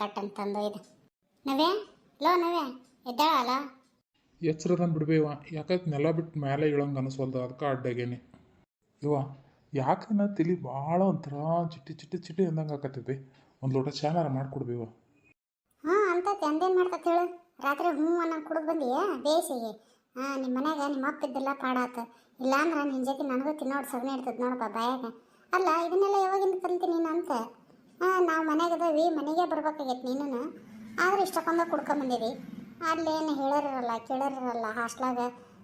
Cut ಅಂತಂದು ಇದು. ನವ್ಯ? Low ನವ್ಯ ಎದ್ದಾಳಲ್ಲ? ಎಚ್ಚರದನ್ ಬಿಡ್ಬೇವ ಯಾಕಂದ್ರೆ ನೆಲ ಬಿಟ್ಟು ಮೇಲೆ ಇಳಂಗೆ ಅನಿಸ್ವಲ್ದು ಅದಕ್ಕೆ ಅಡ್ಡಗೇನೆ. ಇವ ಯಾಕನ ತಿಳಿ ಭಾಳ ಒಂಥರ ಚಿಟ್ಟಿ ಚಿಟ್ಟಿ ಚಿಟ್ಟಿ ಅಂದಂಗೆ ಆಕತ್ತೈತಿ. ಒಂದು ಲೋಟ ಚಾನಾರ ಮಾಡಿಕೊಡ್ಬೇವ ಹಾಂ ಅಂತ ಅಂದೇನು ಮಾಡ್ತೈತಿ ಹೇಳು? ರಾತ್ರಿ ಹ್ಞೂ ಅನ್ನ ಕುಡಿದು ಬಂದಿಯಾ? ಬೇಸಿಗೆ. ಹಾಂ ನಿಮ್ಮ ಮನ್ಯಾಗ ನಿಮ್ಮ ಅಪ್ಪ ಇದ್ದಿಲ್ಲ ಪಾಡಾತ. ಇಲ್ಲಾಂದ್ರೆ ನಿನ್ನ ಜೊತೆ ನನಗೂ ತಿನ್ನೋಡು ಸಗಣಿ ಇರ್ತದೆ ನೋಡಪ್ಪ ಬಾಯಾಗ. ಅಲ್ಲ ಇದನ್ನೆಲ್ಲ ಯಾವಾಗಿಂದ ಕಲಿತಿ ನೀನು ಅಂತ? ಹಾಂ ನಾವು ಮನೆಗೆ ಅದಾವಿ, ಮನೆಗೆ ಬರ್ಬೇಕಾಗೈತೆ ನೀನು ಆದ್ರೆ ಇಷ್ಟಕ್ಕೊಂದ ಕುಡ್ಕೊಂಬಂದಿರಿ ಅಲ್ಲೇನು ಹೇಳಿರಲ್ಲ ಕೇಳಿರಲ್ಲ ಹಾಸ್ಟ್ಲಾಗ.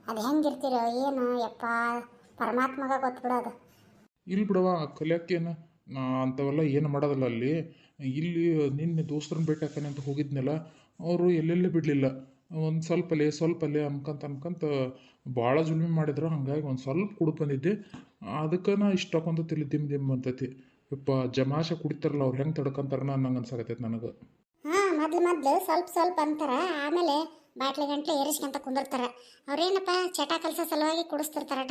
ಅದು ಹೆಂಗಿರ್ತೀರೋ ಏನು, ಯಪ್ಪ, ಪರಮಾತ್ಮಗ ಗೊತ್ತು ಬಿಡೋದು ಇಲ್ಲಿ ಬಿಡವ ಕಲಿಯೋಕ್ಕೇನು ಅಂಥವೆಲ್ಲ ಏನು ಮಾಡೋದಲ್ಲ ಅಲ್ಲಿ. ಇಲ್ಲಿ ನಿನ್ನೆ ದೋಸ್ತರನ್ನ ಹಾಕನೆ ಅಂತ ಹೋಗಿದ್ನಲ್ಲ, ಅವರು ಎಲ್ಲೆಲ್ಲಿ ಬಿಡಲಿಲ್ಲ. ಒಂದು ಸ್ವಲ್ಪಲೇ ಸ್ವಲ್ಪಲೇ ಅನ್ಕಂತ ಅನ್ಕಂತ ಭಾಳ ಜುಲ್ಮಿ ಮಾಡಿದ್ರು. ಹಂಗಾಗಿ ಒಂದು ಸ್ವಲ್ಪ ಕುಡ್ದು ಬಂದಿದ್ದೆ. ಅದಕ್ಕೆ ನಾ ಇಷ್ಟಕ್ಕೊಂದು ತಿಳಿ ದಿಮ್ ದಿಮ್ ಅಂತೈತಿ. ಯಪ್ಪ, ಜಮಾಷೆ ಕುಡಿತಾರಲ್ಲ, ಅವ್ರು ಹೆಂಗೆ ತಡ್ಕೊಂತಾರ ನಂಗೆ ಅನ್ಸಾಕತ್ತೈತೆ ನನಗೆ. ಹಾಂ, ಮೊದ್ಲು ಮೊದ್ಲು ಸ್ವಲ್ಪ ಸ್ವಲ್ಪ ಅಂತಾರ, ಆಮೇಲೆ ಬಾಟ್ಲಿ ಗಂಟ್ಲೆ ಏರಿಸ್ಕೊಂತ ಕುಂದಿರ್ತಾರ. ಅವ್ರೇನಪ್ಪ, ಚಟ ಕಲಸ ಸಲುವಾಗಿ ಕುಡಿಸ್ತಿರ್ತಾರಟ.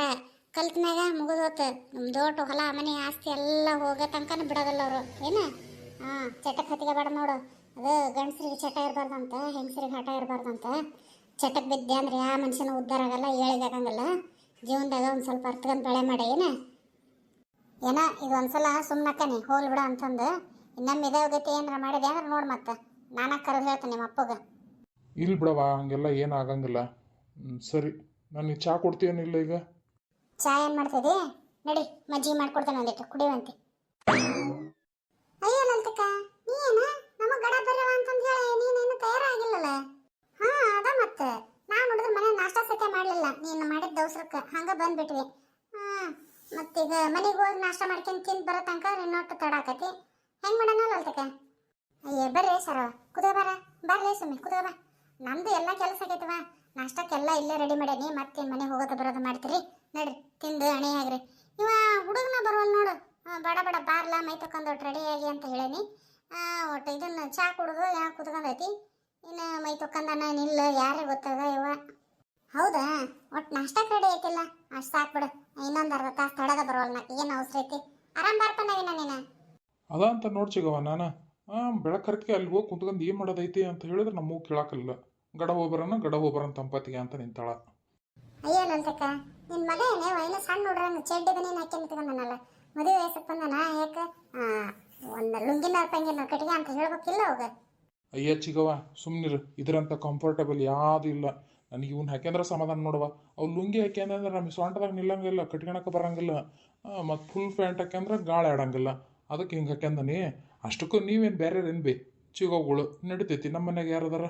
ಕಲ್ತ ಮುಗಿದೋತು. ನಮ್ಮ ದೋಟ ಹೊಲ, ಮನೆ, ಆಸ್ತಿ ಎಲ್ಲ ಹೋಗೋ ತನಕನೂ ಬಿಡೋದಲ್ಲ ಅವರು. ಏನ? ಹಾಂ ಚಟಕ್ಕೆ ಹತ್ತಿಗೆ ಬೇಡ ನೋಡು. ಅದು ಗಂಡಸ್ರಿಗೆ ಚಟ ಇರಬಾರ್ದಂತ, ಹೆಂಗಸ್ರಿಗೆ ಹಠ ಇರಬಾರ್ದಂತ. ಚಟಕ್ಕೆ ಬಿದ್ದೆ ಅಂದ್ರೆ ಯಾವ ಮನುಷ್ಯನ ಉದ್ಧಾರ ಆಗಲ್ಲ ಏಳಿಗಾಗಂಗಿಲ್ಲ ಜೀವನದಾಗ ಒಂದು ಸ್ವಲ್ಪ ಅರ್ಥಗಂತ ಬೆಳೆ ಮಾಡಿ, ಏನ? ಏನ ಇದು ಒಂದ್ಸಲ ಸುಮ್ಮನಕ್ಕನಿ ಹೋಲ್ ಬಿಡ ಅಂತಂದು. ಇನ್ನೊಮ್ಮೆ ಇದೇ ಹೋಗೈತಿ ಏನಾರ ಮಾಡಿದೆ ಅಂದ್ರೆ ನೋಡಿ ಮತ್ತೆ. ನಾನ ಕರೆದು ಹೇಳ್ತೇನೆ ನಿಮ್ಮ ಅಪ್ಪಗೆ. ಇಲ್ಲಿ ಬಿಡವಾ ಹಂಗೆಲ್ಲ ಏನು ಆಗಂಗಿಲ್ಲ. ಹ್ಮ್, ಸರಿ. ನಾನು ಚಾ ಕೊಡ್ತೀಯನಿಲ್ಲ ಈಗ? ಚಾ ಏನು ಮಾಡ್ತಿದ್ದಿ ನಡಿ ಮಜ್ಜಿಗೆ ಮಾಡ್ಕೊಡ್ತೇನೆ ಒಂದಿಟ್ಟು ಕುಡಿಯುವಂತೆ. ಅಯ್ಯೋ ಲಲಿತಕ್ಕ ನೀನ ನಮಗೆ ಗಡ ಬರವ ಅಂತಂದು ಹೇಳಿ ನೀನೇನು ತಯಾರಾಗಿಲ್ಲಲ್ಲ? ಹಾ ಅದ ಮತ್ತೆ. ನಾನು ನೋಡಿದ್ರೆ ಮನೆ ನಾಷ್ಟ ಸತ್ಯ ಮಾಡಲಿಲ್ಲ. ನೀನು ಮಾಡಿದ ದವಸರಕ್ಕೆ ಹಂಗೆ ಬಂದ್ಬಿಟ್ವಿ. ಹಾಂ ಮತ್ತೀಗ ಮನೆಗೆ ಹೋಗಿ ನಾಷ್ಟ ಮಾಡ್ಕೊಂಡು ತಿಂದು ಬರೋ ತನಕ ನಿನ್ನೊಟ್ಟು ತಡ ಆಕತಿ ಹೆಂಗೆ ಮಾಡೋಣ ಅಲ್ತಕ? ಅಯ್ಯ, ಬರ್ರಿ ಸರ. ಕುದೋ ಬರ. ಬರ್ರಿ ಸುಮ್ಮನೆ ಕುದೋ ಬಾ. ನಮ್ದು ಎಲ್ಲ ಕೆಲಸ ಆಗೈತವ ನಾಷ್ಟಕ್ಕೆಲ್ಲ ಇಲ್ಲೇ ರೆಡಿ ಮಾಡೇನಿ. ಮತ್ತೆ ಮನೆಗೆ ಹೋಗೋದು ಬರೋದು ಮಾಡ್ತೀರಿ? ನಡ್ರಿ, ತಿಂದು ಅಣಿ ಆಗ್ರಿ. ಇವ ಹುಡುಗನ ಬರುವಲ್ ನೋಡು. ಬಡ ಬಡ, ಬಾರ್ಲ, ಮೈ ತಕೊಂಡು ರೆಡಿ ಆಗಿ ಅಂತ ಹೇಳೀನಿ. ಒಟ್ಟು ಇದನ್ನು ಚಾ ಕುಡ್ದು ಯಾ ಕುತ್ಕೊಂಡೈತಿ. ಇನ್ನು ಮೈ ತಕೊಂಡನ ನಿಲ್ಲ, ಯಾರೇ ಗೊತ್ತಾಗ ಇವ. ಹೌದಾ? ಒಟ್ ನಾಷ್ಟಕ್ಕೆ ರೆಡಿ ಐತಿಲ್ಲ. ಅಷ್ಟು ಸಾಕು ಬಿಡು. ಇನ್ನೊಂದು ಅರ್ಧ ತಾಸು ತಡದ ಬರೋಲ್ಲ ನಾ ಏನು ಅವಸರ ಐತಿ? ಆರಾಮ್ ಬರ್ತಾನವಿನ ನೀನು? ಅದ ಅಂತ ನೋಡ್ಸಿಗವ ನಾನು. ಹಾಂ ಬೆಳಕರ್ಕೆ ಅಲ್ಲಿ ಹೋಗಿ ಕುಂತ್ಕೊಂಡು ಏನು ಮಾಡೋದೈತಿ ಅಂತ ಹೇಳಿದ್ರೆ ನಮ್ಮವು ಕೇಳಾಕಲ್ಲ ಗಡ ಹೋಗ್ಬರನ ಗಡ ಹೋಗ್ಬರನ ತಂಪತಿಗೆ ಅಂತ ನಿಂತಾಳ. ಅಯ್ಯೋ ಲಲಿತಕ್ಕ ನಿನ್ ಮಗ ಏನೇ ವೈನ ಸಣ್ಣ ನೋಡ್ರಂಗ ಚೆಡ್ಡಿ ಬನಿ ಹಾಕಿ ನಿಂತ್ಕೊಂಡನಲ್ಲ ಮದುವೆ ವಯಸ್ಸಕ್ಕೆ ಬಂದನ ಯಾಕೆ? ಒಂದು ಲುಂಗಿನ ಅರ್ಪಂಗಿನ ಕಟ್ಟಿಗೆ ಅಂತ ಹೇಳ್ಬೇಕಿಲ್ಲ ಅವಾಗ? ಅಯ್ಯ ಚಿಗವ ಸುಮ್ಮನಿರು ಇದರಂತ ಕಂಫರ್ಟಬಲ್ ಯಾವುದು ಇಲ್ಲ. ನನಗೆ ಇವ್ನು ಹಾಕ್ಯಂದ್ರೆ ಸಮಾಧಾನ ನೋಡುವ. ಅವು ಲುಂಗಿ ಹಾಕ್ಯಂದ್ರೆ ನಮಗೆ ಸೊಂಟದಾಗ ನಿಲ್ಲಂಗಿಲ್ಲ ಕಟ್ಕೊಳಕ್ಕೆ ಬರಂಗಿಲ್ಲ. ಮತ್ತು ಫುಲ್ ಪ್ಯಾಂಟ್ ಹಾಕ್ಯಂದ್ರೆ ಗಾಳಿ ಆಡಂಗಿಲ್ಲ. ಅದಕ್ಕೆ ಹಿಂಗೆ ಹಾಕ್ಯಂದನಿ ಅಷ್ಟಕ್ಕೂ ನೀವೇನು ಬೇರೆ ಏನು ಬಿ ಚಿಗೋಗಳು ನಡಿತೈತಿ ನಮ್ಮ ಮನ್ಯಾಗ ಯಾರದಾರ?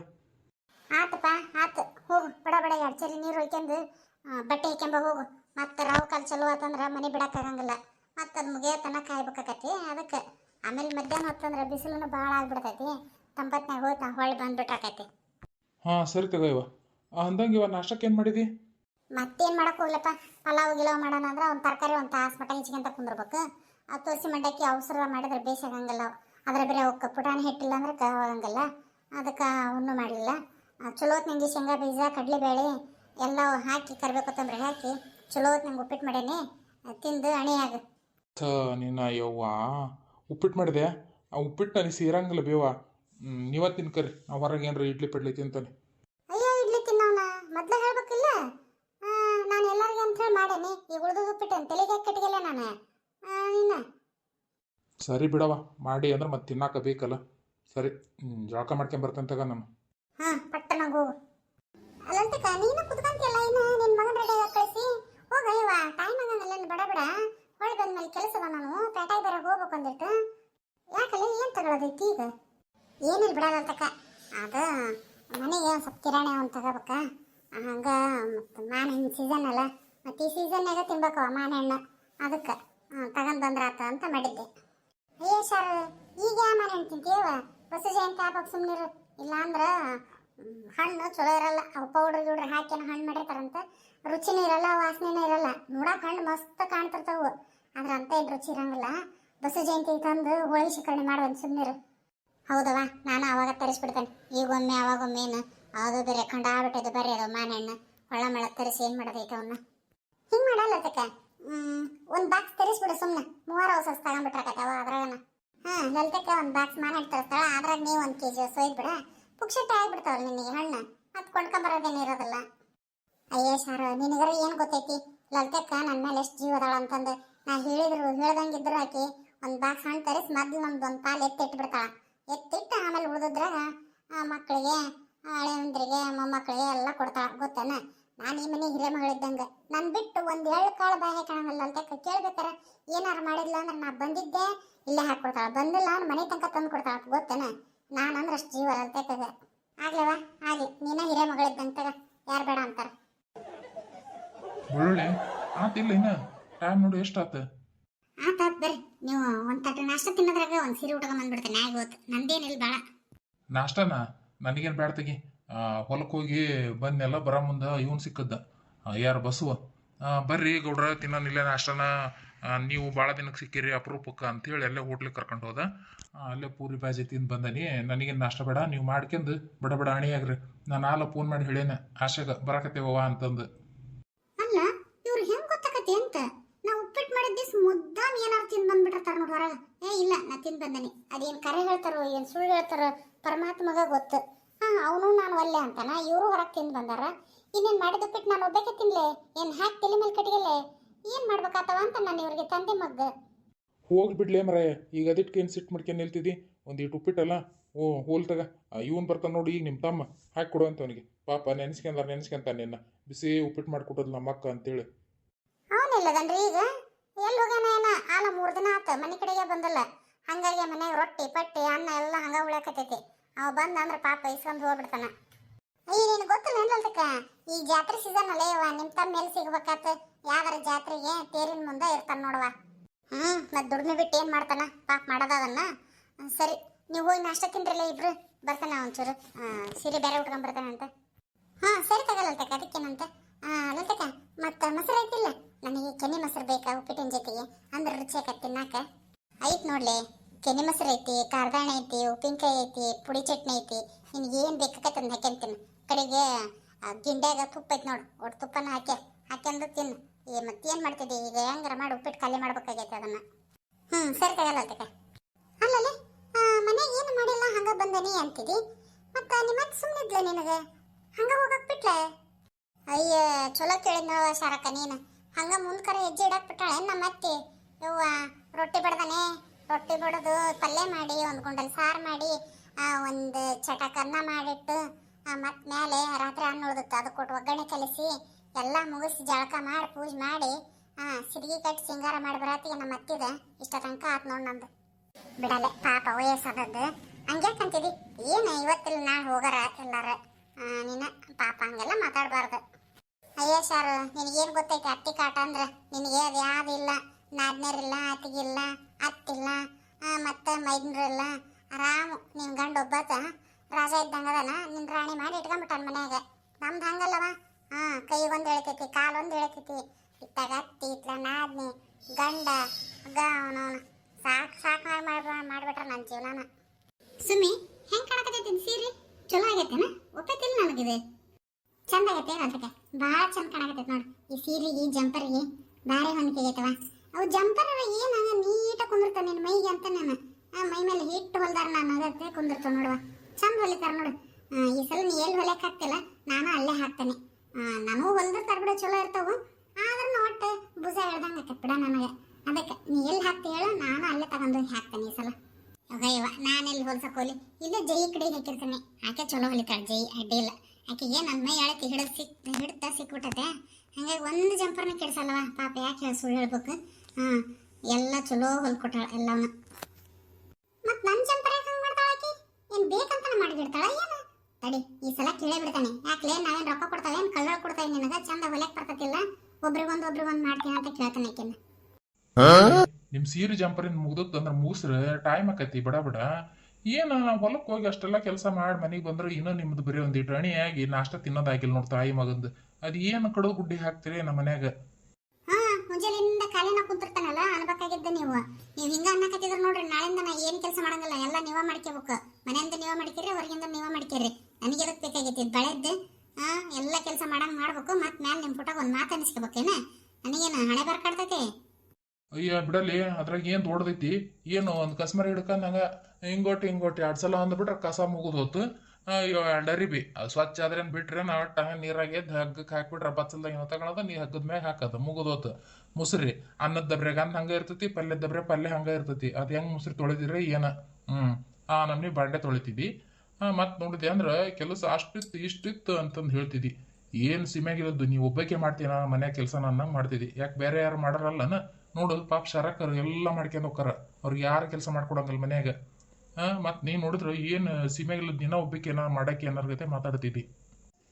ಆತಪ್ಪ ಆತು. ಹೋಗು ಬಡ ಬಡ ಎರಡು ಚರಿ ನೀರು ಒಯ್ಕೊಂಡು ಆ, ಬಟ್ಟೆ ಹಾಕ್ಯಂಬ ಹೋಗು. ಮತ್ತೆ ರಾವು ಕಾಲು ಚಲೋ ಆತಂದ್ರೆ ಮನೆ ಬಿಡಕ್ಕಾಗಂಗಿಲ್ಲ. ಮತ್ತೆ ಅದು ತನಕ ಕಾಯ್ಬೇಕಾಕತಿ ಅದಕ್ಕೆ. ಆಮೇಲೆ ಮಧ್ಯಾಹ್ನ ಹೊತ್ತಂದ್ರೆ ಬಿಸಿಲುನು ಭಾಳ ಆಗ್ಬಿಡ್ತೈತಿ. ತಂಬತ್ನಾಗ ಹೋಯ್ತಾ ಹೊಳ್ಳಿ ಬಂದ್ಬಿಟ್ಟಾಕೈತಿ. ಹಾಂ ಸರಿ ತಗೋ ಇವ. ಅಂದಂಗೆ ಇವ ನಾಷ್ಟಕ್ಕೆ ಏನು ಮಾಡಿದಿ? ಮತ್ತೇನು ಮಾಡಕ್ಕೆ ಹೋಗ್ಲಪ್ಪ. ಪಲಾವ್ ಗಿಲಾವ್ ಮಾಡೋಣ ಅಂದ್ರೆ ಒಂದು ತರಕಾರಿ ಒಂದು ತಾಸು ಮಟ ಹಿಂಚ್ಕೊಂತ ಕುಂದಿರ್ಬೇಕು. ಆ ತುಳಸಿ ಮಂಡಕ್ಕಿ ಅವಸರ ಮಾಡಿದ್ರೆ ಬೇಸಾಗಂಗಿಲ್ಲ ಅದ್ರ ಬೇರೆ ಅವಕ್ಕೆ ಪುಟಾಣಿ ಹಿಟ್ಟಿಲ್ಲ ಅಂದ್ರೆ ಕ ಹೋಗಂಗಿಲ್ಲ ಅದಕ್ಕೆ ಅವನ್ನೂ ಮಾಡಲಿಲ್ಲ ಚಲೋ ನಿಂಗೆ ಶೇಂಗಾ ಬೀಜ ಕಡಲೆಬೇಳೆ ಎಲ್ಲ ಹಾಕಿ ಕರಿಬೇಕು ಅಂತಂದ್ರೆ ಹಾಕಿ ಚಲೋ ನಂಗೆ ಉಪ್ಪಿಟ್ಟು ಮಾಡೇನಿ. ತಿಂದು ಅಣಿಯಾಗ ಥ ನಿನ್ನ ಯವ್ವ. ಉಪ್ಪಿಟ್ಟು ಮಾಡಿದೆ. ಆ ಉಪ್ಪಿಟ್ಟು ನನಗೆ ಸೇರಂಗಿಲ್ಲ ಬೇವ. ನೀವ ತಿನ್ಕರಿ. ನಾವು ಹೊರಗೆ ಏನಾರ ಇಡ್ಲಿ ಪಿಡ್ಲಿ ತಿಂತಾನೆ ಅಯ್ಯೋ ಇಡ್ಲಿ ತಿನ್ನವನ ಮೊದ್ಲೇ ಹೇಳ್ಬೇಕಿಲ್ಲ ಆ, ನಾನು ಎಲ್ಲರಿಗೂ ಅಂತ ಹೇಳಿ ಮಾಡೇನಿ ಈಗ ಉಳಿದು ಉಪ್ಪಿಟ್ಟು ತಲೆಗೆ ಕಟ್ಟಿಗೆಲ್ಲ ನಾನು. ಇನ್ನ. ನಿನ್ನ ಸರಿ ಬಿಡವ ಮಾಡಿ ಅಂದ್ರೆ ಮತ್ತೆ ತಿನ್ನಾಕ ಬೇಕಲ್ಲ. ಸರಿ ಜಾಕ ಮಾಡ್ಕೊಂಡ್ ಬರ್ತೇನೆ ತಗ ನಾನು. ಹಾ ಪಟ್ಟಣ ಹೋಗು ಅಲ್ಲಂತಕ ನೀನು ಕುತ್ಕಂತಿಯಲ್ಲ ಇನ್ನು ನಿನ್ನ ಮಗನ ರೆಡಿ ಕಳಿಸಿ. ಹೋಗ ಇವ ಟೈಮ್ ಆಗಂಗಿಲ್ಲ ಬಡ ಬಡ. ಹೊಳಿ ಬಂದ್ಮೇಲೆ ಕೆಲಸ ಅದ ನಾನು ಪೇಟೆಗೆ ಬೇರೆ ಹೋಗ್ಬೇಕು ಅಂದಿಟ್ಟು ಯಾಕಲ್ಲ ಏನು ತಗೊಳ್ಳೋದೈತಿ ಈಗ? ಏನಿಲ್ಲ ಬಿಡಲ್ಲಂತಕ ಅದ ಮನೆಗೆ ಒಂದು ಸ್ವಲ್ಪ ಕಿರಾಣಿ ಒಂದು ತಗೋಬೇಕ? ಹಂಗ ಮತ್ತು ಹಿಂಗೆ ಸೀಸನ್ ಅಲ್ಲ. ಮತ್ತು ಈ ಸೀಸನ್ನಾಗ ತಿನ್ಬೇಕು ಹಣ್ಣು. ಅದಕ್ಕೆ ತಗೊಂಡ್ ಬಂದ್ರಾತ ಅಂತ ಮಾಡಿದ್ದೆ. ಅಯ್ಯೋ ಸರ್ ಈಗ ಯಾವ ಹಣ್ಣು ತಿಂತೀವ ಹೊಸ ಜಯಂತಿ ಹಾಕ್ಬೇಕು ಸುಮ್ಮನಿರು ಇಲ್ಲಾಂದ್ರೆ, ಹಣ್ಣು ಚಲೋ ಇರಲ್ಲ. ಅವು ಪೌಡ್ರ್ ಗಿಡ್ರ್ ಹಾಕಿ ಹಣ್ಣು ಮಾಡಿರ್ತಾರಂತ. ರುಚಿನೂ ಇರಲ್ಲ, ವಾಸನೆನೂ ಇರಲ್ಲ. ನೋಡಕ್ಕೆ ಹಣ್ಣು ಮಸ್ತ್ ಕಾಣ್ತಿರ್ತಾವು. ಆದ್ರೆ ಅಂತ ಏನು ರುಚಿ ಇರಂಗಿಲ್ಲ. ಬಸ ಜಯಂತಿ ತಂದು ಹೋಳಿ ಶಿಕರಣೆ ಮಾಡುವಂತ ಸುಮ್ಮನಿರು ಹೌದವ ನಾನು ಅವಾಗ ತರಿಸ್ಬಿಡ್ತೇನೆ. ಈಗೊಮ್ಮೆ ಅವಾಗೊಮ್ಮೆ ಏನು? ಅದು ಬೇರೆ ಕಂಡಾಬಿಟ್ಟಿದ್ದು ಬರೀ ಅದು ಮಾನಹಣ್ಣು ಹೊಳ ಮಳೆ ತರಿಸಿ ಏನು ಮಾಡೋದೈತೆ ಅವನ್ನ ಹಿಂಗೆ ಮಾಡಲ್ಲ ಅದಕ್ಕೆ ಒಂದು ಬಾಕ್ಸ್ ತರಿಸ್ಬಿಡು ಸುಮ್ಮನೆ ಮೂವಾರು ಹೊಸ ತಗೊಂಡ್ಬಿಟ್ರಾಕತ್ತವ ಅದ್ರಾಗನ ಹಾ ಲಲಿತಕ್ಕೆ ಒಂದು ಬಾಕ್ಸ್ ಮಾನಾಡ್ ತರಿಸ್ತಾಳ. ಅದ್ರಾಗ ನೀವು ಒಂದು ಕೆಜಿ ಸೊಯ್ದು ಬಿಡ ಪುಕ್ಷಟ್ಟೆ ಆಗ್ಬಿಡ್ತಾವಲ್ಲ ನಿನಗೆ ಹಣ್ಣು. ಮತ್ತೆ ಕೊಂಡ್ಕೊಂಬರೋದೇನು ಇರೋದಿಲ್ಲ. ಅಯ್ಯೇ ಸಾರು ನಿನಗರ ಏನು ಗೊತ್ತೈತಿ? ಲಲಿತಕ್ಕ ನನ್ನ ಮೇಲೆ ಎಷ್ಟು ಜೀವ ಅದಾಳ ಅಂತಂದು. ನಾ ಹೇಳಿದ್ರು, ಹೇಳ್ದಂಗಿದ್ರು ಆಕಿ. ಒಂದು ಬಾಕ್ಸ್ ಹಣ್ಣು ತರಿಸಿ ಮೊದ್ಲು ನಮ್ದು ಒಂದು ಪಾಲು ಎತ್ತಿ ಇಟ್ಬಿಡ್ತಾಳ. ಎತ್ತಿಟ್ಟು ಆಮೇಲೆ ಉಳಿದಿದ್ರಾಗ ಮಕ್ಕಳಿಗೆ ಹಳೆಯಂದ್ರಿಗೆ ಮೊಮ್ಮಕ್ಕಳಿಗೆ ಎಲ್ಲ ಕೊಡ್ತಾಳ. ಗೊತ್ತೇನ? ನಾನು ಈ ಮನೆ ಹಿರೇ ಮಗಳಿದ್ದಂಗೆ ನಾನು ಬಿಟ್ಟು ಒಂದು ಎರಡು ಕಾಳು ಬಾಯಿ ಕಾಣಲ್ಲ ಅಂತ ಕೇಳ್ಬೇಕಾರ? ಏನಾರು ಮಾಡಿಲ್ಲ ಅಂದ್ರೆ ನಾ ಬಂದಿದ್ದೆ ಇಲ್ಲೇ ಹಾಕ್ಕೊಡ್ತಾಳೆ. ಬಂದಿಲ್ಲ ಅಂದ್ರೆ ಮನೆ ತನಕ ತಂದು ಕೊಡ್ತಾಳ ಗೊತ್ತೇನ? ನಾನು ಅಂದ್ರೆ ಅಷ್ಟು ಜೀವ ಅಲ್ತಕ್ಕದ ಆಗ್ಲವ ಆಗ್ಲಿ ನೀನೇ ಹಿರೇ ಮಗಳಿದ್ದಂತ ತಗ. ಯಾರು ಬೇಡ ಅಂತಾರೆ. ಬೆಳ್ಳುಳ್ಳಿ ಆತಿಲ್ಲ ಇನ್ನ. ಟೈಮ್ ನೋಡಿ ಎಷ್ಟು ಆತ? ಬರ್ರಿ. ನೀವು ಒಂದು ತಟ್ಟೆ ನಾಷ್ಟ ತಿನ್ನೋದ್ರಾಗ ಒಂದು ಸೀರೆ ಉಟ್ಕೊಂಡ್ ಬಂದ್ಬಿಡ್ತೇನೆ. ಆಗ ಗೊತ್ತು. ನಂದೇನಿಲ್ಲ ಭಾಳ ನಾಷ್ಟನ? ನನಗೇನು ಬೇಡ ತೆಗಿ. ಹೊಲಕ್ಕೆ ಹೋಗಿ ಬಂದೆಲ್ಲ ಬರೋ ಮುಂದೆ ಇವನು ಸಿಕ್ಕದ್ದ. ಯಾರು ಬಸವ? ಬರ್ರಿ ಗೌಡ್ರ ತಿನ್ನೋನಿಲ್ಲ ನಾಷ್ಟನ ಅಷ್ಟನ ನೀವು ಭಾಳ ದಿನಕ್ಕೆ ಸಿಕ್ಕಿರಿ ಅಪರೂಪಕ್ಕೆ ಅಂತೇಳಿ ಅಲ್ಲೇ ಹೋಟ್ಲಿಗೆ ಕರ್ಕೊಂಡು ಹೋದ. ಅಲ್ಲೇ ಪೂರಿ ಬಾಜಿ ತಿಂದು ಬಂದನಿ. ನನಗೇನು ನಾಷ್ಟ ಬೇಡ, ನೀವು ಮಾಡ್ಕೊಂಡು ಬಡ ಬಡ ಅಣಿಯಾಗ್ರಿ ನಾನು ಆಲ ಫೋನ್ ಮಾಡಿ ಹೇಳೇನೆ. ಆಶೆಗ ಬರಕತ್ತೇವ ಅಂತಂದು. ಅಲ್ಲ, ಇವ್ರು ಹೆಂಗ್ ಗೊತ್ತಾಕತಿ ಅಂತ? ನಾ ಉಪ್ಪಿಟ್ಟು ಮಾಡಿದ ದಿವಸ ಮುದ್ದಾಮ್ ಏನಾರು ತಿಂದು ಬಂದ್ಬಿಟ್ಟಿರ್ತಾರ ಏ, ಇಲ್ಲ, ನಾ ತಿಂದು ಬಂದನಿ. ಅದೇನು ಕರೆ ಹೇಳ್ತಾರೋ, ಏನು ಸುಳ್ಳು ಹೇಳ್ತಾರೋ, ಪರಮಾತ್ಮಗ ಗೊತ್ತು. ಹಾ ಅವನು ನಾನು ಒಲ್ಲೆ ಅಂತಾನ? ಇವರು ಹೊರಗೆ ತಿಂದು ಬಂದಾರ. ಇನ್ನೇನು ಮಾಡಿದ ಉಪ್ಪಿಟ್ಟು ನಾನು ಒಬ್ಬಕ್ಕೆ ತಿನ್ಲೆ? ಏನು ಹಾಕಿ ತಲೆ ಮೇಲೆ ಕಟ್ಟಿಗೆಲೆ ಏನು ಮಾಡ್ಬೇಕಾತವ ಅಂತ ನಾನು ಇವರಿಗೆ ತಂದೆ ಮಗ್ಗ. ಹೋಗಿ ಬಿಡ್ಲೇ ಮರ ಈಗ ಅದಕ್ಕೆ ಏನು ಸಿಟ್ಟು ಮಾಡ್ಕೊಂಡು ನಿಲ್ತಿದ್ದಿ ಒಂದು ಇಟ್ಟು ಉಪ್ಪಿಟ್ಟಲ್ಲ? ಓ ಹೋಲ್ ತಗ. ಇವನು ಬರ್ತಾನೆ ನೋಡಿ ಈಗ ನಿಮ್ಮ ತಮ್ಮ. ಹಾಕಿ ಕೊಡು ಅಂತ ಅವನಿಗೆ. ಪಾಪ ನೆನೆಸ್ಕೊಂಡಾರ ನೆನೆಸ್ಕೊಂತಾನೆ ನಿನ್ನ. ಬಿಸಿ ಉಪ್ಪಿಟ್ಟು ಮಾಡಿಕೊಟ್ಟದ್ ನಮ್ಮ ಅಕ್ಕ ಅಂತೇಳಿ. ಅವನಿಲ್ಲದನ್ರಿ ಈಗ? ಎಲ್ಲಿ ಹೋಗ್ಯಾನ ಏನ? ಆಲ ಮೂರು ದಿನ ಆತ ಮನೆ ಕಡೆಗೆ ಬಂದಲ್ಲ. ಹಂಗಾಗಿ ಮನೆಗೆ ರೊಟ್ಟಿ ಪಟ್ಟಿ ಅನ್ನ ಎಲ್ಲ ಹಂಗ ಉಳ್ಯಾಕತೈತಿ ಅವ ಬಂದ ಅಂದ್ರೆ ಪಾಪ ಇಸ್ಕೊಂಡು ಹೋಗ್ಬಿಡ್ತಾನ. ಅಯ್ಯ ನೀನು ಗೊತ್ತಿಲ್ಲ ಏನ್ಲತಕ್ಕ ಈ ಜಾತ್ರೆ ಸೀಸನ್ ಅಲ್ಲೇ ಇವ ನಿಮ್ ತಮ್ಮ ಮೇಲೆ ಸಿಗ್ಬೇಕಾತ ಯಾವ್ದಾರ ಜಾತ್ರೆಗೆ ತೇರಿನ ಮುಂದೆ ಇರ್ತಾನ ನೋಡವ ಹ್ಮ್, ಮತ್ ದುಡ್ಮೆ ಬಿಟ್ಟು ಏನು ಮಾಡ್ತಾನ? ಪಾಪ ಮಾಡೋದನ್ನ ಸರಿ, ನೀವು ಹೋಗಿ ನಾಷ್ಟ ತಿನ್ರಲ್ಲ ಇಬ್ರು? ಬರ್ತಾನ ಒಂಚೂರು. ಸೀರೆ ಬೇರೆ ಉಟ್ಕೊಂಡ್ ಅಂತ. ಹಾ, ಸರಿ ತಗೊಳ್ಳಲ್ತಕ್ಕ ಅದಕ್ಕೇನಂತ? ಆ ಲತಕ್ಕ ಮತ್ತ ಮೊಸರು ಐತಿಲ್ಲ? ನನಗೆ ಕೆನೆ ಮೊಸರು ಬೇಕಾ ಉಪ್ಪಿಟ್ಟಿನ ಜೊತೆಗೆ? ಅಂದ್ರೆ ರುಚಿ ಆಕತ್ ತಿನ್ನಾಕ. ಐತ್ ನೋಡ್ಲಿ. ಕೆನೆ ಮೊಸರು ಐತಿ ಕಾರ್ದಾಣೆ ಐತಿ, ಉಪ್ಪಿನಕಾಯಿ ಐತಿ, ಪುಡಿ ಚಟ್ನಿ ಐತಿ, ನಿನಗೆ ಏನು ಬೇಕಾಕತ್ತ ಅದನ್ನ ಹಾಕ್ಯಂತೀನಿ ಕಡೆಗೆ ಗಿಂಡ್ಯಾಗ ತುಪ್ಪ ಐತಿ ನೋಡು ಒಟ್ಟು ತುಪ್ಪನ ಹಾಕ್ಯ, ಹಾಕ್ಯಂದು ತಿನ್ನು. ಏ, ಮತ್ತೇನು ಮಾಡ್ತಿದ್ದೆ? ಈಗ ಹೆಂಗಾರ ಮಾಡಿ ಉಪ್ಪಿಟ್ಟು ಖಾಲಿ ಮಾಡ್ಬೇಕಾಗೈತೆ ಅದನ್ನು. ಹ್ಞೂ ಸರಿ ತಗೊಳ್ಳಲ್ತಕ್ಕ ಅಲ್ಲಲ್ಲಿ ಮನೆಗೆ ಏನು ಮಾಡಿಲ್ಲ, ಹಂಗೆ ಬಂದನಿ ಅಂತಿದಿ? ಮತ್ತು ನಿಮ್ಮ ಸುಮ್ಮನಿದ್ಲ ನಿನಗೆ? ಹಂಗೆ ಹೋಗಕ್ಕೆ ಬಿಟ್ಲೆ? ಅಯ್ಯ, ಚಲೋ ಕೇಳಿದ್ನವ ಶಾರಕ ನೀನು. ಹಂಗೆ ಮುಂದ್ಕರ ಹೆಜ್ಜೆ ಇಡಕ್ಕೆ ಬಿಟ್ಟಾಳೆ ನಮ್ಮ ಅತ್ತೆ ಯವ್ವ, ರೊಟ್ಟಿ ಬಡ್ದಾನೆ? ರೊಟ್ಟಿ ಬಡದು ಪಲ್ಯ ಮಾಡಿ ಒಂದು ಗುಂಡಲ್ ಸಾರು ಮಾಡಿ ಒಂದು ಚಟಕನ್ನ ಮಾಡಿಟ್ಟು ಮತ್ತು ಮೇಲೆ ರಾತ್ರಿ ಅನ್ನ ಉಳಿದಿತ್ತು. ಅದು ಕೊಟ್ಟು ಒಗ್ಗರಣೆ ಕಲಿಸಿ ಎಲ್ಲ ಮುಗಿಸಿ ಜಳಕ ಮಾಡಿ ಪೂಜೆ ಮಾಡಿ ಆ, ಸಿರಿಗಿ ಕಟ್ಟಿ ಸಿಂಗಾರ ಮಾಡಿ ಬರತ್ತಿಗೆ ನಮ್ಮ ಅತ್ತಿದ. ಇಷ್ಟ ತನಕ ಆತ್ ನೋಡಿ ನಮ್ದು ಬಿಡಲೆ ಪಾಪ ವಯಸ್ಸಾದದ್ದು. ಹಂಗ್ಯಾಕಂತಿದಿ? ಏನು ಇವತ್ತಿಲ್ಲ ನಾಳೆ ಹೋಗಾರ ಎಲ್ಲಾರ ನಿನ್ನ ಪಾಪ ಹಂಗೆಲ್ಲ ಮಾತಾಡಬಾರ್ದು. ಅಯ್ಯೋ ಸಾರು ನಿನಗೇನು ಗೊತ್ತೈತೆ ಅತ್ತಿ ಕಾಟ ಅಂದ್ರೆ? ನಿನಗೆ ಅದು ಯಾವುದಿಲ್ಲ ನಾದ್ನೇರಿಲ್ಲ ಅತ್ತಿಗಿಲ್ಲ ಅತ್ತಿಲ್ಲ ಮತ್ತೆ ಮೈದ್ನರಿಲ್ಲ ಆರಾಮು. ನಿನ್ನ ಗಂಡ ಒಬ್ಬಾತ, ರಾಜ ಇದ್ದಂಗದನ ನಿನ್ನ ರಾಣಿ ಮಾಡಿ ಇಟ್ಕೊಂಬಿಟ್ಟಾನ ಮನ್ಯಾಗ. ನಮ್ದು ಹಂಗಲ್ಲವ? ಹಾಂ ಕೈ ಒಂದು ಹೇಳ್ತೈತಿ ಕಾಲು ಒಂದು ಹೇಳ್ತೈತಿ ಇತ್ತಾಗ ಅತ್ತಿ ಇತ್ಲ ನಾದ್ನಿ, ಗಂಡ, ಗ ಅವನು ಸಾಕು ಸಾಕು ಮಾಡಿ ಮಾಡಿ, ಮಾಡ್ಬಿಟ್ರ ನನ್ನ ಜೀವನನ. ಸುಮ್ಮಿ ಹೆಂಗ್ ಕಾಣಕತ್ತೈತಿ ಸೀರೆ? ಚಲೋ ಆಗೈತೇನ? ಒಪ್ಪತ್ತಿಲ್ಲ ನನಗಿದೆ? ಚಂದ ಆಗೈತೆ ಅದಕ್ಕೆ ಭಾಳ ಚಂದ ಕಾಣಕತ್ತೈತಿ ನೋಡಿ. ಈ ಸೀರೆಗೆ ಜಂಪರ್ಗೆ, ಭಾರಿ ಹೊಂದಿಕೆ ಆಗೈತವ. ಅವು ಜಂಪರ್ ಏನು ನೀಟಾಗಿ ಕುಂದಿರ್ತಾವ ನಿನ್ನ ಮೈಗೆ ಅಂತ ನಾನು. ಆ ಮೈ ಮೇಲೆ ಹಿಟ್ಟು ಹೊಲ್ದಾರ ನಾನು, ಅದಕ್ಕೆ ಕುಂದಿರ್ತಾವ ನೋಡುವ. ಚಂದ ಹೊಲಿತಾರ ನೋಡು. ಈ ಸಲ ನೀ ಎಲ್ಲಿ ಹೊಲಿಯಕ್ಕೆ ಹಾಕ್ತಿಲ್ಲ ನಾನು ಅಲ್ಲೇ ಹಾಕ್ತೇನೆ. ನನಗೂ ಹೊಲ್ದಿರ್ತಾರ ಬಿಡ, ಚಲೋ ಇರ್ತಾವು. ಆದ್ರೆ ಒಟ್ಟು ಭುಜ ಹೇಳ್ದಂಗೆ ಆಕತ್ ಬಿಡ ನನಗೆ. ಅದಕ್ಕೆ ನೀ ಎಲ್ಲಿ ಹಾಕ್ತಿ ಹೇಳು, ನಾನು ಅಲ್ಲೇ ತಗೊಂಡು ಹಾಕ್ತೇನೆ ಈ ಸಲ. ಅಯ್ಯವ ನಾನೆಲ್ಲಿ ಹೊಲ್ಸಕ್ಕೆ ಹೋಲಿ ಇಲ್ಲೇ ಜೈ ಕಡೆ ಹಾಕಿರ್ತೀನಿ. ಆಕೆ ಚಲೋ ಹೊಲಿತಾಳೆ, ಜೈ ಅಡ್ಡಿ ಇಲ್ಲ. ಆಕೆಗೆ ನನ್ನ ಮೈ ಆಳಕ್ಕೆ ಹಿಡಿದು ಸಿಕ್ ಹಿಡ್ತಾ ಸಿಕ್ಬಿಟ್ಟತೆ. ಹಂಗಾಗಿ ಒಂದು ಜಂಪರ್ನ ಕೆಡಿಸಲ್ವ ಪಾಪ ಯಾಕೆ ಸುಳ್ಳು ಹೇಳ್ಬೇಕು. ಹಾಂ ಎಲ್ಲ ಚಲೋ ಹೊಲ್ಕೊಟ್ಟಾಳ ಎಲ್ಲವನ್ನ ಮತ್ ನನ್ ಜಂಪರ್ ಯಾಕೆ ಹಂಗೆ ಮಾಡ್ತಾಳ ಆಕೆ? ಏನು ಬೇಕಂತಾನೆ ಮಾಡಿಬಿಡ್ತಾಳ ಏನು? ತಡಿ ಈ ಸಲ ಕೇಳೇ ಬಿಡ್ತಾನೆ. ಯಾಕಲೇ ನಾವೇನ್ ರೊಕ್ಕ ಕೊಡ್ತಾವೆ ಏನು ಕೊಡ್ತಾ ಕೊಡ್ತಾವೆ ನಿನಗೆ? ಚಂದ ಹೊಲಕ್ ಬರ್ತತಿಲ್ಲ? ಒಬ್ರಿಗೊಂದ್ ಒಬ್ರಿಗೊಂದ್ ಮಾಡ್ತೀನಿ ಅಂತ ಕೇಳ್ತಾನೆ ಆಕೆನ. ನಿಮ್ಮ ಸೀರೆ ಜಂಪರಿನ ಮುಗ್ದತ್ ಅಂದ್ರ ಮುಗಿಸ್ರ ಟೈಮ್ ಆಕತಿ ಬಡ ಬಡ. ಏನ ಹೊಲಕ್ ಹೋಗಿ ಅಷ್ಟೆಲ್ಲ ಕೆಲಸ ಮಾಡಿ ಮನೆಗೆ ಬಂದ್ರೆ ಇನ್ನೂ ನಿಮ್ದು ಬರೀ ಒಂದು ಇಟ್ಟು ಅಣಿಯಾಗಿ ನಾಷ್ಟ ತಿನ್ನೋದಾಗಿಲ್ಲ ನೋಡ್ ತಾಯಿ ಮಗಂದು. ಅದ್ ಏನ್ ಕಡು ಗುಡ್ಡಿ ಹಾಕ್ತೀರಿ ನಮ್ಮ ಮನ್ಯಾಗ ಮುಂಜಾನೆಯಿಂದ ಖಾಲಿನ ಕುಂತಿರ್ತಾನಲ್ಲ, ಅನ್ಬೇಕಾಗಿದ್ದ ನೀವು. ನೀವು ಹಿಂಗ ಅನ್ನಕತ್ತಿದ್ರ ನೋಡ್ರಿ, ನಾಳಿಂದ ನಾ ಏನ್ ಕೆಲಸ ಮಾಡಂಗಿಲ್ಲ, ಎಲ್ಲ ನೀವ ಮಾಡ್ಕೋಬೇಕು ಮನೆಯಿಂದ ನೀವ ಮಾಡ್ಕೇರಿ ಹೊರಗಿಂದ ನೀವ ಮಾಡ್ಕೇರಿ ನನಗೆ ಎದಕ್ ಬೇಕಾಗೈತಿ? ಬೆಳೆದ್ದು ಆ, ಎಲ್ಲ ಕೆಲಸ ಮಾಡಂಗ್ ಮಾಡ್ಬೇಕು ಮತ್ ಮ್ಯಾಲ ನಿಮ್ ಪುಟಾಗ ಒಂದ್ ಮಾತು ಅನಿಸ್ಕೋಬೇಕೇನ ನನಗೇನು ಹಣೆ ಬರ್ಕಾಡ್ತೈತಿ ಅಯ್ಯ, ಬಿಡಲಿ, ಅದ್ರಾಗ ಏನು ದೊಡ್ಡದೈತಿ? ಏನು, ಒಂದು ಕಸ್ಮರ್ ಹಿಡ್ಕೊಂಡಂಗ ಹಿಂಗೊಟ್ಟು ಹಿಂಗೋಟಿ ಎರಡು ಸಲ ಅಂದ್ಬಿಟ್ರೆ ಕಸ ಮುಗಿದು ಹೋತು. ಡರಿ ಬಿ. ಸ್ವಚ್ಛ ಆದ್ರೆ ಬಿಟ್ರೆ ನಾವು ಟ ನೀರಾಗೆ ಹಗ್ಗಕ್ಕೆ ಹಾಕ್ಬಿಟ್ರೆ ಬಚ್ಚಲ್ದಾಗ ಏನೋ ತಗೊಳೋದು, ನೀ ಹಗ್ಗದ ಮ್ಯಾಗ ಹಾಕೋದು ಮುಗುದೋತ ಮುಸ್ರಿ, ಅನ್ನದ ದಬ್ರೆಗ ಅನ್ನ ಹಂಗ ಇರ್ತೈತಿ ಪಲ್ಯ ದಬ್ರೆ ಪಲ್ಯ ಹಂಗ ಇರ್ತೈತಿ. ಅದು ಹೆಂಗೆ ಮುಸ್ರಿ ತೊಳೆದಿದ್ರೆ ಏನ? ಹ್ಮ್. ಆ, ನಮ್ನಿ ಬಾಂಡೆ ತೊಳಿತಿದ್ದಿ. ಮತ್ತು ನೋಡಿದೆ ಅಂದ್ರೆ, ಕೆಲಸ ಅಷ್ಟಿತ್ತು, ಇಷ್ಟಿತ್ತು ಅಂತಂದು ಹೇಳ್ತಿದ್ದಿ. ಏನು ಸಿಮ್ಯಾಗಿರೋದು ನೀವು ಒಬ್ಬಕ್ಕೆ ಮಾಡ್ತೀನ ಮನೆ ಕೆಲಸ ನನ್ನ ಮಾಡ್ತಿದ್ದಿ. ಯಾಕೆ ಬೇರೆ ಯಾರು ಮಾಡಾರಲ್ಲನ ನೋಡು, ಪಾಪ ಶರಕರು ಎಲ್ಲ ಮಾಡ್ಕೊಂಡು ಹೋಗ್ತಾರ ಅವ್ರಿಗೆ ಯಾರು ಕೆಲಸ ಮಾಡ್ಕೊಡಂಗಲ್ಲ ಮನ್ಯಾಗ? ಹಾಂ ಮತ್ತು ನೀನು ನೋಡಿದ್ರು, ಏನು ಸೀಮೆಗಿಲ್ಲ ದಿನ ಒಬ್ಬಕ್ಕೆ ಏನಾರು ಮಾಡಕ್ಕೆ ಏನಾರ ಗತೆ ಮಾತಾಡ್ತಿದ್ದಿ.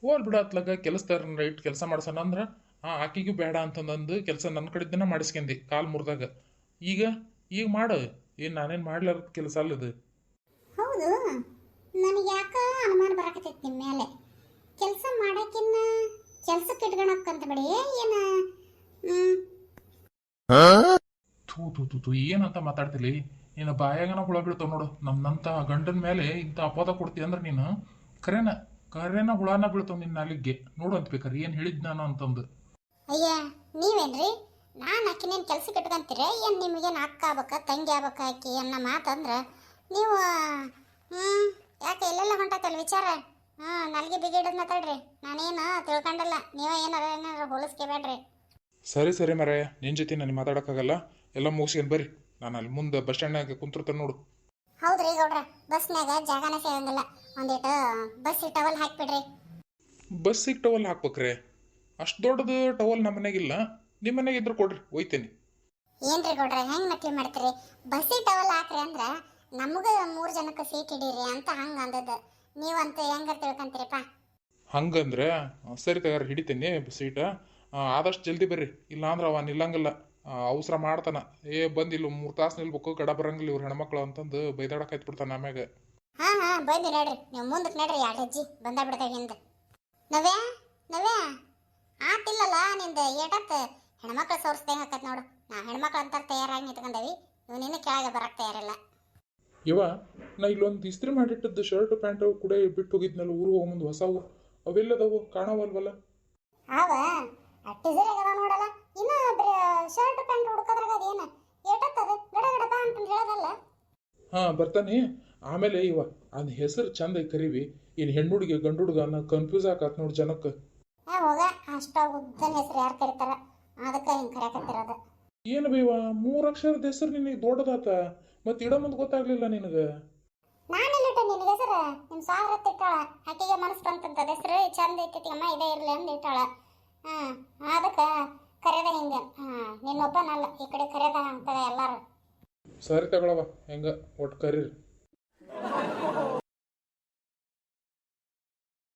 ಹೋಲ್ ಬಿಡ ಅತ್ಲಾಗ ಕೆಲಸದಾರ ಇಟ್ಟು ಕೆಲಸ ಮಾಡ್ಸೋಣ ಅಂದ್ರೆ ಆ ಆಕಿಗೂ ಬೇಡ ಅಂತಂದು ಕೆಲಸ ನನ್ನ ಕಡೆದಿನ ಮಾಡಿಸ್ಕೊಂಡಿ ಕಾಲು ಮುರಿದಾಗ. ಈಗ ಈಗ ಮಾಡು. ಏನು ನಾನೇನು ಮಾಡ್ಲಾರ ಕೆಲಸ ಅಲ್ಲದು ಹೌದು. ನನಗೆ ಯಾಕ ಅನುಮಾನ ಬರಕತ್ತೈತಿ ನಿಮ್ಮ ಮೇಲೆ. ಕೆಲಸ ಮಾಡಕ್ಕಿನ್ನ ಕೆಲ್ಸಕ್ಕೆ ಇಟ್ಕೊಳಕ್ಕಂತ ಬಿಡಿ ಏನ? ಥೂ ಥೂ ಥೂ ಥೂ ಏನಂತ ಮಾತಾಡ್ತಿಲಿ? ನೀನು ಬಾಯಾಗನ ಹುಳ ಬೀಳ್ತಾವ ನೋಡು. ನಮ್ಮಂತ ಗಂಡನ ಮೇಲೆ ಇಂಥ ಅಪೋದ ಕೊಡ್ತಿ ಅಂದ್ರೆ ನೀನು ಕರೆನ ಕರೆನ ಹುಳನ ಬೀಳ್ತಾವ ನಿನ್ನ ನಾಲಿಗೆ. ನೋಡು ಅಂತ ಬೇಕಾರೆ ಏನು ಹೇಳಿದ್ ನಾನು ಅಂತಂದು. ಅಯ್ಯ ನೀವೇನ್ರಿ? ನಾನು ಆಕಿನೇನು ಕೆಲಸ ಕಟ್ಕೊಂತೀರ ಏನು ನಿಮಗೇನು ಅಕ್ಕ ಆಗ್ಬೇಕ ತಂಗಿ ಆಗ್ಬೇಕ ಆಕಿ ಅನ್ನೋ ಮಾತಂದ್ರೆ ನೀವು ಹ್ಞೂ ಯಾಕೆ ಎಲ್ಲೆಲ್ಲ ಹೊಂಟತ್ತಲ್ಲ ವಿಚಾರ? ಹ್ಞೂ ನಲ್ಗೆ ಬಿಗಿಡದ್ ಮಾತಾಡ್ರಿ. ನಾನೇನು ತಿಳ್ಕೊಂಡಲ್ಲ. ನೀವೇ ಏನಾರ ಏನಾರ ಹೋಲಿಸ್ಕೋಬೇಡ್ರಿ. ಸರಿ ಸರಿ ಮರಯ್ಯ ನಿನ್ನ ಜೊತೆ ನನಗೆ ಮಾತಾಡೋಕ್ಕಾಗಲ್ಲ. ಎಲ್ಲ ಮುಗಿಸ್ಕೊಂಡು ಬರ್ರಿ. ನಾನು ಅಲ್ಲಿ ಮುಂದೆ ಬಸ್ ಸ್ಟ್ಯಾಂಡ್ನಾಗ ಕುಂತಿರ್ತಾನೆ ನೋಡು. ಹೌದ್ರಿ ಗೌಡ್ರ ಬಸ್ನಾಗ ಜಾಗನೇ ಸಿಗಂಗಿಲ್ಲ. ಒಂದಿಟ್ಟು ಬಸ್ ಟವಲ್ ಹಾಕ್ಬಿಡ್ರಿ. ಬಸ್ಸಿಗೆ ಟವಲ್ ಹಾಕ್ಬೇಕ್ರೆ. ಅಷ್ಟು ದೊಡ್ಡದು ಟವಲ್ ನಮ್ಮ ಮನೆಗಿಲ್ಲ ನಿಮ್ಮ ಮನೆಗೆ ಇದ್ರೆ ಕೊಡ್ರಿ ಒಯ್ತೇನೆ. ಏನ್ರಿ ಕೊಡ್ರಿ ಹೆಂಗ್ ನಕಲಿ ಮಾಡ್ತೀರಿ? ಬಸಿ ಟವಲ್ ಹಾಕ್ರಿ ಅಂದ್ರ ನಮಗ ಮೂರ್ ಜನಕ್ಕೆ ಸೀಟ್ ಹಿಡೀರಿ ಅಂತ ಹಂಗ ಅಂದದ. ನೀವಂತ ಹೆಂಗ ಪಾ ಹಂಗಂದ್ರೆ ಅಂದ್ರೆ ಸರಿ ತಗಾರ ಹಿಡಿತೇನೆ ಸೀಟ. ಆದಷ್ಟು ಜಲ್ದಿ ಬರ್ರಿ. ಇಲ್ಲ ಅಂದ್ರೆ ಅವ ನಿಲ್ಲಂಗಿಲ್ಲ ಅವಸರ ಮಾಡ್ತಾನ. ಏ ಬಂದಿಲ್ಲ ಮೂರು ತಾಸು ನಿಲ್ಬೇಕು ಗಡ ಬರಂಗಿಲ್ಲ ಇವ್ರ ಹೆಣ್ಮಕ್ಳು ಅಂತಂದು ಬೈದಾಡಕ್ ಬಿಡ್ತಾನ ಆಮ್ಯಾಗ. ಹಾ ಹಾ ಬಂದಿ ನೋಡ್ರಿ. ನೀವು ಮುಂದಕ್ಕೆ ನೋಡ್ರಿ ಎರಡು ಹೆಜ್ಜಿ ಬಂದ ಬಿಡ್ತೇವೆ ಹಿಂದೆ. ನವ್ಯಾ ನವ್ಯಾ? ಆತಿಲ್ಲಲ್ಲ ನಿಂದ ಏಟತ್? ಹೆಣ್ಮಕ್ಳು ಸೋರಿಸ್ದೆ ಆಕತ್ ನೋಡು. ನಾ ಹೆಣ್ಮಕ್ಳು ಅಂತ ತಯಾರಾಗಿ ನಿಂತ್ಕೊಂಡವಿ. ನಿನ್ನ ಕೆಳಗೆ ಬರಕ್ ತಯಾರಿಲ್ಲ. ಇವ ನಾ ಇಲ್ಲೊಂದು ಇಸ್ತ್ರಿ ಮಾಡಿಟ್ಟದ್ದು ಶರ್ಟ್ ಪ್ಯಾಂಟ್ ಕೂಡ ಬಿಟ್ಟು ಹೋಗಿದ್ನಲ್ಲ ಊರು. ಮುಂದೆ ಹೊಸವು ಅವೆಲ್ಲದವು ಕಾಣವಲ್ವಲ್ಲ? ಅವ ಟಿಸರ್ ಅದ ನೋಡಲ್ಲ. ಇನ್ನ ಶರ್ಟ್ ಪ್ಯಾಂಟ್ ಹುಡುಕದ್ರಾಗ ಅದೇನ ಏಟತ್ತದ ಗಡ ಗಡ ಬಾ ಅಂತಂದು ಹೇಳೋದಲ್ಲ. ಹಾ ಬರ್ತಾನೆ. ಆಮೇಲೆ ಇವ ಅದ್ ಹೆಸರು ಚಂದ ಕರಿವಿ. ಇನ್ ಹೆಣ್ಣು ಗಂಡುಡುಗ ಅನ್ನೋ ಕನ್ಫ್ಯೂಸ್ ಆಕತ್ ನೋಡ್ ಜನಕ್ಕೆ ಹೋಗ. ಅಷ್ಟ ಉದ್ದನ ಹೆಸರು ಯಾರು ಕರೀತಾರ? ಅದಕ್ಕೆ ಹಿಂಗೆ ಕರೆಯಕತ್ತಿರೋದು. ಏನು ಬೇವ ಮೂರು ಅಕ್ಷರದ ಹೆಸರು ನಿನಗೆ ದೊಡ್ಡದಾತ ಮತ್ತೆ ಇಡ ಮುಂದೆ ಗೊತ್ತಾಗ್ಲಿಲ್ಲ ನಿನಗೆ? ನಾನೆಲ್ಲಿಟ್ಟ ನಿನ್ನ ಹೆಸರು? ನಿಮ್ಮ ಸಾವಿರ ಇಟ್ಟಾಳ? ಆಕೆಗೆ ಮನಸ್ಸು ಬಂತಂತದ ಹೆಸರು ಚಂದ ಐತಿ ಅಮ್ಮ ಇದೇ ಇರಲಿ ಅಂದು ಇಟ್ಟಾಳ. ಹಾಂ ಅದಕ್ಕೆ ಕರೆದ ಹಿಂಗೆ. ಹಾಂ ನಿನ್ನೊಬ್ಬನಲ್ಲ ಈ ಕಡೆ ಕರೆದ ಅಂತದ ಎಲ್ಲಾರು. ಸರಿ ತಗೊಳವ ಹೆಂಗ ಒಟ್ಟು ಕರೀರಿ.